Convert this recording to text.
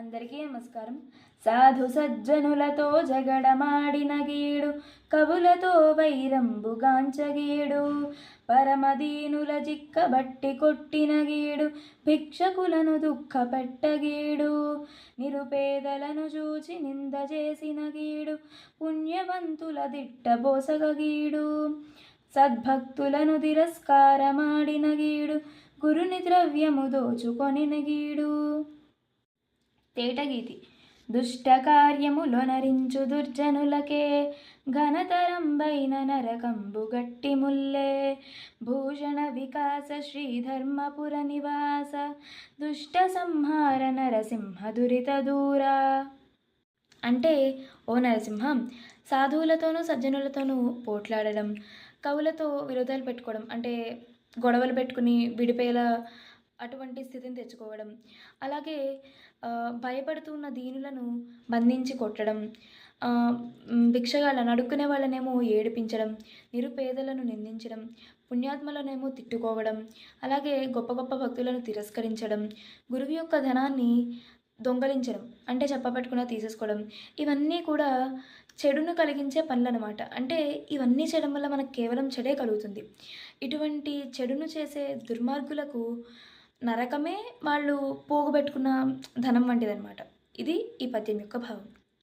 అందరికీ నమస్కారం. సాధు సజ్జనులతో జగడమాడిన గీడు కవులతో వైరంబుగాంచగీడు పరమదీనుల జిక్కబట్టి కొట్టిన గీడు భిక్షకులను దుఃఖపెట్టగీడు నిరుపేదలను చూచి నింద చేసిన గీడు పుణ్యవంతుల దిట్టబోసగీడు సద్భక్తులను తిరస్కారమాడిన గీడు గురుని ద్రవ్యము దోచుకొనిన గీడు తేటగీతి. దుష్ట నరించు దుర్జనులకే ఘనతరంబైన నరకంబు గట్టి ముల్లే భూషణ వికాస శ్రీధర్మపుర నివాస దుష్ట సంహార నరసింహ దురిత దూరా. అంటే ఓ నరసింహం సాధువులతోనూ సజ్జనులతోనూ పోట్లాడడం కవులతో విరోధాలు పెట్టుకోవడం అంటే గొడవలు పెట్టుకుని విడిపోయేలా అటువంటి స్థితిని తెచ్చుకోవడం. అలాగే భయపడుతున్న దీనులను బంధించి కొట్టడం. భిక్షగాళ్ళను అడుక్కునే వాళ్ళనేమో ఏడిపించడం నిరుపేదలను నిందించడం పుణ్యాత్మలనేమో తిట్టుకోవడం అలాగే గొప్ప గొప్ప భక్తులను తిరస్కరించడం గురువు యొక్క ధనాన్ని దొంగలించడం అంటే చెప్పబెట్టుకున్న తీసేసుకోవడం ఇవన్నీ కూడా చెడును కలిగించే పనులన్నమాట. అంటే ఇవన్నీ చేయడం వల్ల మనకు కేవలం చెడే కలుగుతుంది. ఇటువంటి చెడును చేసే దుర్మార్గులకు నరకమే వాళ్ళు పోగుబెట్టుకున్న ధనం వంటిదన్నమాట. ఇది ఈ పద్యం యొక్క భావం.